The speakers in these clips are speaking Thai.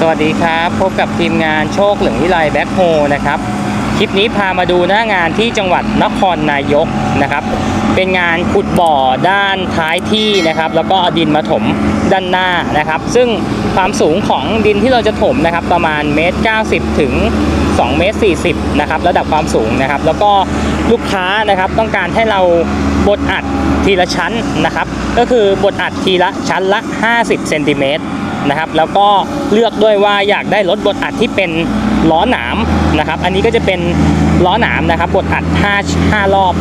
สวัสดีครับ พบกับทีมงานโชคเหลืองวิไลแบ็คโฮนะครับ คลิปนี้พามาดูหน้างานที่จังหวัดนครนายกนะครับ เป็นงานขุดบ่อด้านท้ายที่นะครับ แล้วก็อดินมาถมด้านหน้านะครับ ซึ่งความสูงของดินที่เราจะถมนะครับ ประมาณเมตร90 ถึง2เมตร40นะครับระดับความสูงนะครับ แล้วก็ลูกค้านะครับต้องการให้เราบดอัดทีละชั้นนะครับ ก็คือบดอัดทีละชั้นละ 50เซนติเมตร นะครับ แล้วก็เลือกด้วยว่าอยากได้รถบดอัดที่เป็นล้อหนามนะครับ อันนี้ก็จะเป็นล้อหนามนะครับบดอัด 5 5 รอบ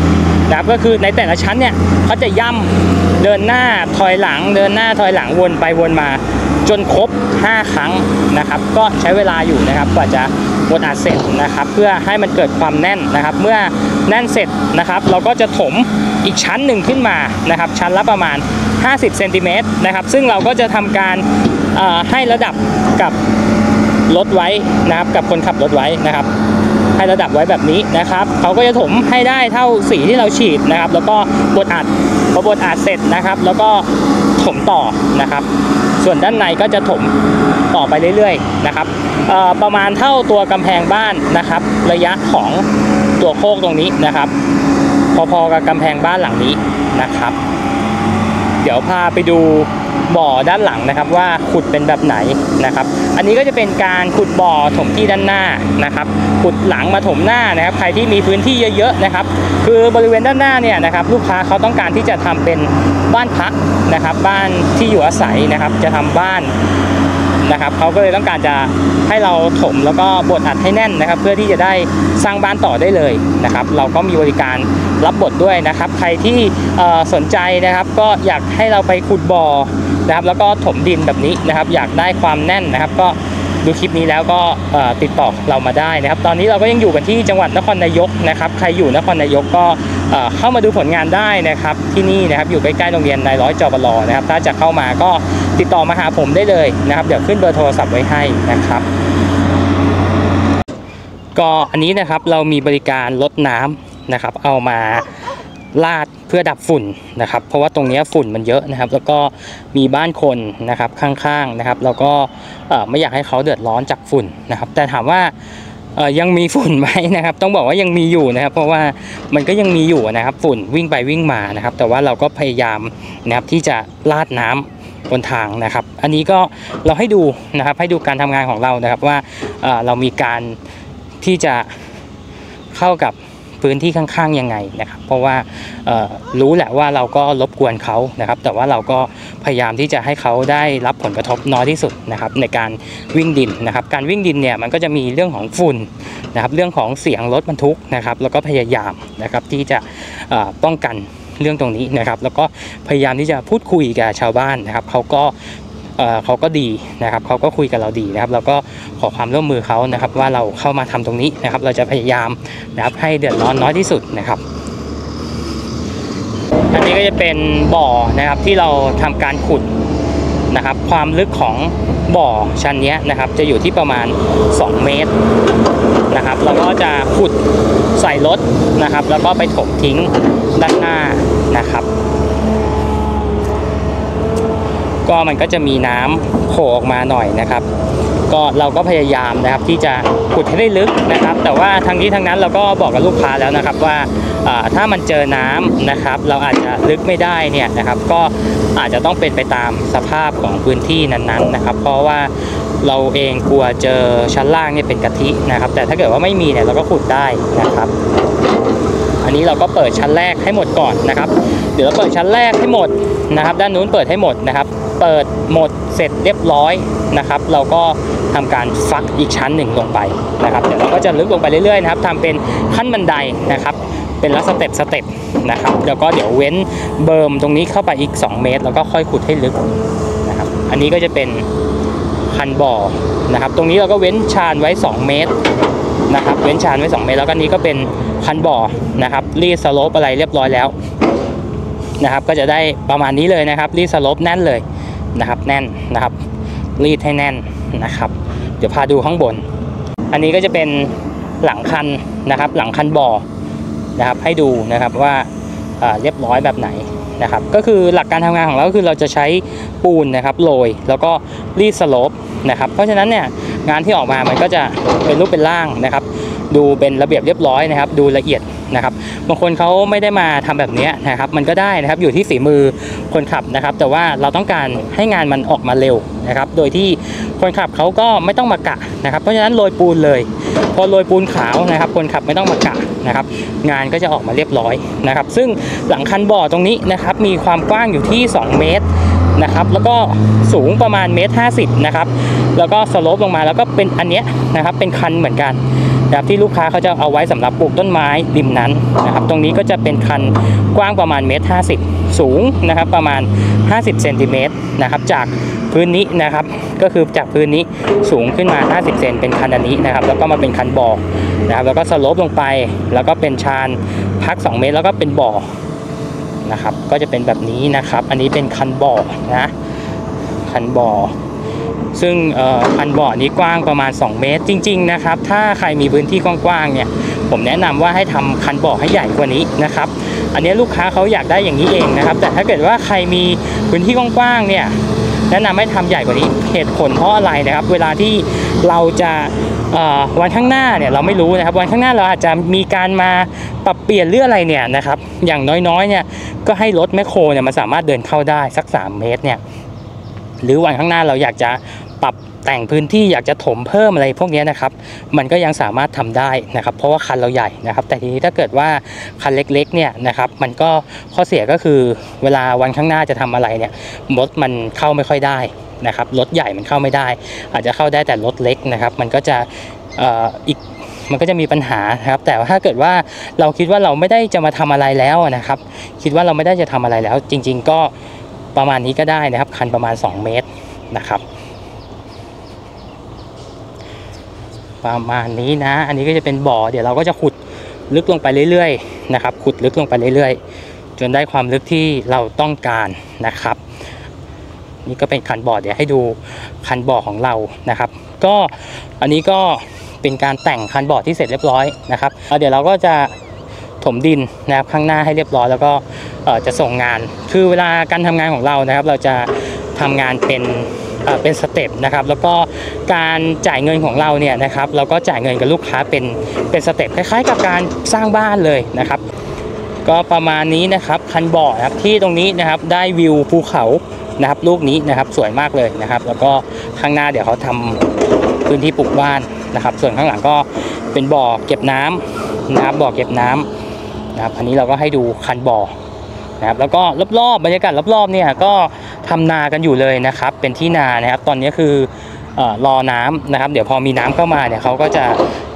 นะครับก็คือในแต่ละชั้นเนี่ยเขาจะย่ำเดินหน้าถอยหลัง เดินหน้าถอยหลังวนไปวนมาจนครบ 5 ครั้งนะครับ ก็ใช้เวลาอยู่นะครับกว่าจะบดอัดเสร็จนะครับ เพื่อให้มันเกิดความแน่นนะครับ เมื่อแน่นเสร็จนะครับ เราก็จะถมอีกชั้นหนึ่งขึ้นมานะครับ ชั้นละประมาณ 50เซนติเมตรนะครับ ซึ่งเราก็จะทำการ ให้ระดับกับรถไว้นะครับ กับคนขับรถไว้นะครับ ให้ระดับไว้แบบนี้นะครับเขาก็จะถมให้ได้เท่าสีที่เราฉีดนะครับ แล้วก็บดอัดพอบดอัดเสร็จนะครับ แล้วก็ถมต่อนะครับ ส่วนด้านในก็จะถมต่อไปเรื่อยๆนะครับประมาณเท่าตัวกำแพงบ้านนะครับ ระยะของตัวโคกตรงนี้นะครับ พอๆกับกำแพงบ้านหลังนี้นะครับ เดี๋ยวพาไปดูบ่อด้านหลังนะครับว่าขุดเป็นแบบไหนนะครับ อันนี้ก็จะเป็นการขุดบ่อถมที่ด้านหน้านะครับขุดหลังมาถมหน้านะครับ ใครที่มีพื้นที่เยอะๆนะครับ คือบริเวณด้านหน้าเนี่ยนะครับลูกค้าเขาต้องการที่จะทำเป็นบ้านพักนะครับ บ้านที่อยู่อาศัยนะครับ จะทำบ้านนะครับเขาก็เลยต้องการจะให้เราถมแล้วก็บดอัดให้แน่นนะครับ เพื่อที่จะได้สร้างบ้านต่อได้เลยนะครับ เราก็มีบริการ รับบดด้วยนะครับ ใครที่สนใจนะครับก็อยากให้เราไปขุดบ่อนะครับแล้วก็ถมดินแบบนี้นะครับ อยากได้ความแน่นนะครับ ก็ดูคลิปนี้แล้วก็ติดต่อเรามาได้นะครับ ตอนนี้เราก็ยังอยู่กันที่จังหวัดนครนายกนะครับ ใครอยู่นครนายกก็เข้ามาดูผลงานได้นะครับที่นี่นะครับอยู่ใกล้ๆโรงเรียนนายร้อยจบลนะครับ ถ้าจะเข้ามาก็ติดต่อมาหาผมได้เลยนะครับ เดี๋ยวขึ้นเบอร์โทรศัพท์ไว้ให้นะครับ ก็อันนี้นะครับเรามีบริการลดน้ำ นะครับ เอามาลาดเพื่อดับฝุ่นนะครับ เพราะว่าตรงนี้ฝุ่นมันเยอะนะครับ แล้วก็มีบ้านคนนะครับข้างๆนะครับ แล้วก็ไม่อยากให้เขาเดือดร้อนจากฝุ่นนะครับ แต่ถามว่ายังมีฝุ่นไหมนะครับ ต้องบอกว่ายังมีอยู่นะครับ เพราะว่ามันก็ยังมีอยู่นะครับฝุ่นวิ่งไปวิ่งมานะครับ แต่ว่าเราก็พยายามนะครับที่จะลาดน้ำบนทางนะครับ อันนี้ก็เราให้ดูนะครับให้ดูการทำงานของเรานะครับว่าเรามีการที่จะเข้ากับ พื้นที่ข้างๆยังไงนะครับ เพราะว่ารู้แหละว่าเราก็รบกวนเขานะครับ แต่ว่าเราก็พยายามที่จะให้เขาได้รับผลกระทบน้อยที่สุดนะครับในการวิ่งดินนะครับ การวิ่งดินเนี่ยมันก็จะมีเรื่องของฝุ่นนะครับ เรื่องของเสียงรถบรรทุกนะครับ แล้วก็พยายามนะครับที่จะป้องกันเรื่องตรงนี้นะครับ แล้วก็พยายามที่จะพูดคุยกับชาวบ้านนะครับเขาก็ เเขาก็ดีนะครับเขาก็คุยกับเราดีนะครับ เราก็ขอความร่วมมือเขานะครับ ว่าเราเข้ามาทำตรงนี้นะครับ เราจะพยายามนะครับให้เดือดร้อนน้อยที่สุดนะครับอันนี้ก็จะเป็นบ่อนะครับที่เราทำการขุดนะครับ ความลึกของบ่อชั้นนี้นะครับ จะอยู่ที่ประมาณ 2 เมตรนะครับ เราก็จะขุดใส่รถนะครับ แล้วก็ไปถมทิ้งด้านหน้านะครับ ก็มันก็จะมีน้ำโผล่ออกมาหน่อยนะครับ ก็เราก็พยายามนะครับที่จะขุดให้ได้ลึกนะครับ แต่ว่าทางนี้ทางนั้นเราก็บอกกับลูกค้าแล้วนะครับว่าถ้ามันเจอน้ำนะครับ เราอาจจะลึกไม่ได้เนี่ยนะครับ ก็อาจจะต้องเป็นไปตามสภาพของพื้นที่นั้นๆนะครับ เพราะว่าเราเองกลัวเจอชั้นล่างเนี่ยเป็นกะทินะครับ แต่ถ้าเกิดว่าไม่มีเนี่ยเราก็ขุดได้นะครับ นี้เราก็เปิดชั้นแรกให้หมดก่อนนะครับ เดี๋ยวเราเปิดชั้นแรกให้หมดนะครับ ด้านนู้นเปิดให้หมดนะครับ เปิดหมดเสร็จเรียบร้อยนะครับ เราก็ทำการฟักอีกชั้นหนึ่งลงไปนะครับเดี๋ยวเราก็จะลึกลงไปเรื่อยๆนะครับทำเป็นขั้นบันไดนะครับเป็นลักสเต็ปสเต็ปนะครับแล้วก็เดี๋ยวเว้นเบิร์มตรงนี้เข้าไปอีก 2 เมตร แล้วก็ค่อยขุดให้ลึกนะครับ อันนี้ก็จะเป็นคันบ่อนะครับ ตรงนี้เราก็เว้นชานไว้ 2 เมตรนะครับ เว้นชานไว้ 2 เมตร แล้วก็นี้ก็เป็น คันบ่อนะครับรีดสโลปอะไรเรียบร้อยแล้วนะครับ ก็จะได้ประมาณนี้เลยนะครับ รีดสโลปแน่นเลยนะครับ แน่นนะครับ รีดให้แน่นนะครับ เดี๋ยวพาดูข้างบน อันนี้ก็จะเป็นหลังคันนะครับ หลังคันบ่อนะครับ ให้ดูนะครับว่าเรียบร้อยแบบไหนนะครับ ก็คือหลักการทำงานของเราก็คือเราจะใช้ปูนนะครับโรยแล้วก็รีดสโลปนะครับ เพราะฉะนั้นเนี่ยงานที่ออกมามันก็จะเป็นรูปเป็นร่างนะครับ ดูเป็นระเบียบเรียบร้อยนะครับ ดูละเอียดนะครับ บางคนเขาไม่ได้มาทำแบบนี้นะครับ มันก็ได้นะครับอยู่ที่ฝีมือคนขับนะครับ แต่ว่าเราต้องการให้งานมันออกมาเร็วนะครับ โดยที่คนขับเขาก็ไม่ต้องมากะนะครับ เพราะฉะนั้นโรยปูนเลย พอโรยปูนขาวนะครับ คนขับไม่ต้องมากะนะครับ งานก็จะออกมาเรียบร้อยนะครับ ซึ่งหลังคันบ่อตรงนี้นะครับ มีความกว้างอยู่ที่ 2 เมตรนะครับแล้วก็สูงประมาณเมตรห้าสิบนะครับแล้วก็สโลปลงมาแล้วก็เป็นอันเนี้ยนะครับเป็นคันเหมือนกัน นะครับที่ลูกค้าเขาจะเอาไว้สำหรับปลูกต้นไม้ริมนั้นนะครับตรงนี้ก็จะเป็นคันกว้างประมาณเมตรห้าสิบสูงนะครับประมาณ 50เซนติเมตรนะครับจากพื้นนี้นะครับก็คือจากพื้นนี้สูงขึ้นมา 50 เซนเป็นคันอันนี้นะครับแล้วก็มาเป็นคันบ่อนะครับแล้วก็สโลปลงไป แล้วก็เป็นชานพัก 2 เมตร แล้วก็เป็นบ่อนะครับก็จะเป็นแบบนี้นะครับ อันนี้เป็นคันบ่อนะคันบ่อ ซึ่งเอ่อคันบ่อนี้กว้างประมาณ 2 เมตรจริง ๆ นะครับ ถ้าใครมีพื้นที่กว้างๆเนี่ยผมแนะนำว่าให้ทำคันบ่อให้ใหญ่กว่านี้นะครับ อันนี้ลูกค้าเขาอยากได้อย่างนี้เองนะครับ แต่ถ้าเกิดว่าใครมีพื้นที่กว้างๆเนี่ยแนะนำให้ทำใหญ่กว่านี้เหตุผลเพราะอะไรนะครับ เวลาที่เราจะวันข้างหน้าเนี่ยเราไม่รู้นะครับ วันข้างหน้าเราอาจจะมีการมาปรับเปลี่ยนเรื่องอะไรเนี่ยนะครับ อย่างน้อยๆเนี่ยก็ให้รถแมคโครเนี่ยมันสามารถเดินเข้าได้สัก 3 เมตรเนี่ยหรือวันข้างหน้าเราอยากจะ แต่งพื้นที่อยากจะถมเพิ่มอะไรพวกนี้นะครับ มันก็ยังสามารถทำได้นะครับ เพราะว่าคันเราใหญ่นะครับ แต่ทีนี้ถ้าเกิดว่าคันเล็กๆเนี่ยนะครับ มันก็ข้อเสียก็คือเวลาวันข้างหน้าจะทำอะไรเนี่ยรถมันเข้าไม่ค่อยได้นะครับรถใหญ่มันเข้าไม่ได้ อาจจะเข้าได้แต่รถเล็กนะครับ มันก็จะอีกมันก็จะมีปัญหาครับ แต่ถ้าเกิดว่าเราคิดว่าเราไม่ได้จะมาทำอะไรแล้วนะครับ คิดว่าเราไม่ได้จะทำอะไรแล้ว จริง ๆ ก็ประมาณนี้ก็ได้นะครับ คันประมาณ 2 เมตรนะครับ ประมาณนี้นะ อันนี้ก็จะเป็นบ่อ เดี๋ยวเราก็จะขุดลึกลงไปเรื่อยๆนะครับ ขุดลึกลงไปเรื่อยๆ จนได้ความลึกที่เราต้องการนะครับ นี่ก็เป็นคันบ่อเดี๋ยวให้ดูคันบ่อของเรานะครับ ก็อันนี้ก็เป็นการแต่งคันบ่อที่เสร็จเรียบร้อยนะครับเดี๋ยวเราก็จะถมดินนะครับข้างหน้าให้เรียบร้อยแล้วก็จะส่งงาน คือเวลาการทำงานของเรานะครับ เราจะทำงานเป็น เป็นสเต็ปนะครับแล้วก็การจ่ายเงินของเราเนี่ยนะครับเราก็จ่ายเงินกับลูกค้าเป็นเป็นสเต็ปคล้ายๆ กับการสร้างบ้านเลยนะครับ ก็ประมาณนี้นะครับคันบ่อนะครับที่ตรงนี้นะครับได้วิวภูเขานะครับลูกนี้นะครับสวยมากเลยนะครับ แล้วก็ข้างหน้าเดี๋ยวเขาทำพื้นที่ปลูกบ้านนะครับ ส่วนข้างหลังก็เป็นบ่อเก็บน้ำนะครับบ่อเก็บน้ำนะครับอันนี้เราก็ให้ดูคันบ่อ นะครับแล้วก็รอบๆบรรยากาศรอบๆเนี่ยก็ทำนากันอยู่เลยนะครับ เป็นที่นานะครับ ตอนนี้คือเอ่อรอน้ำนะครับ เดี๋ยวพอมีน้ำเข้ามาเนี่ยเขาก็จะ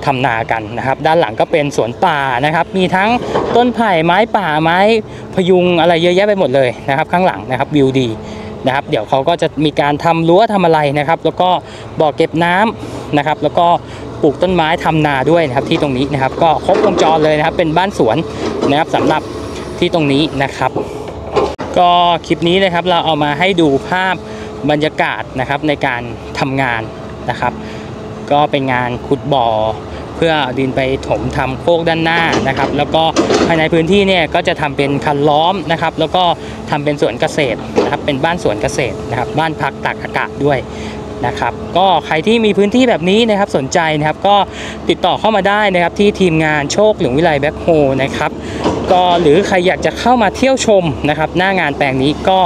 ทำนากันนะครับ ด้านหลังก็เป็นสวนป่านะครับ มีทั้งต้นไผ่ไม้ป่าไม้พยุงอะไรเยอะแยะไปหมดเลยนะครับ ข้างหลังนะครับวิวดีนะครับ เดี๋ยวเขาก็จะมีการทำรั้วทำอะไรนะครับ แล้วก็บ่อเก็บน้ำนะครับ แล้วก็ปลูกต้นไม้ทำนาด้วยนะครับที่ตรงนี้นะครับ ก็ครบวงจรเลยนะครับ เป็นบ้านสวนนะครับสำหรับ ที่ตรงนี้นะครับ ก็คลิปนี้นะครับเราเอามาให้ดูภาพบรรยากาศนะครับในการทำงานนะครับ ก็เป็นงานขุดบ่อ เพื่อดินไปถมทำโคกด้านหน้านะครับ แล้วก็ภายในพื้นที่เนี่ยก็จะทำเป็นคันล้อมนะครับ แล้วก็ทำเป็นสวนเกษตรนะครับเป็นบ้านสวนเกษตรนะครับ บ้านพักตากอากาศด้วยนะครับก็ใครที่มีพื้นที่แบบนี้นะครับสนใจนะครับก็ติดต่อเข้ามาได้นะครับที่ทีมงานโชคหลวงวิไลแบ็คโฮนะครับ ก็หรือใครอยากจะเข้ามาเที่ยวชมนะครับหน้างานแปลงนี้ก็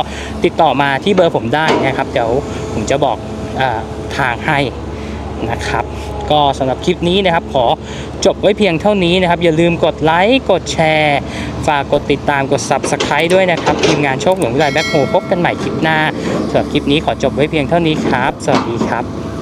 ติดต่อมาที่เบอร์ผมได้นะครับ เดี๋ยวผมจะบอกอทางให้นะครับก็สำหรับคลิปนี้นะครับขอจบไว้เพียงเท่านี้นะครับ อย่าลืมกดไลค์กดแชร์ ฝากกดติดตามกด Subscribe ด้วยนะครับทีมงานโชคหลวงวิไลแบ็คโฮพบกันใหม่คลิปหน้าสำหรับคลิปนี้ขอจบไว้เพียงเท่านี้ครับ สวัสดีครับ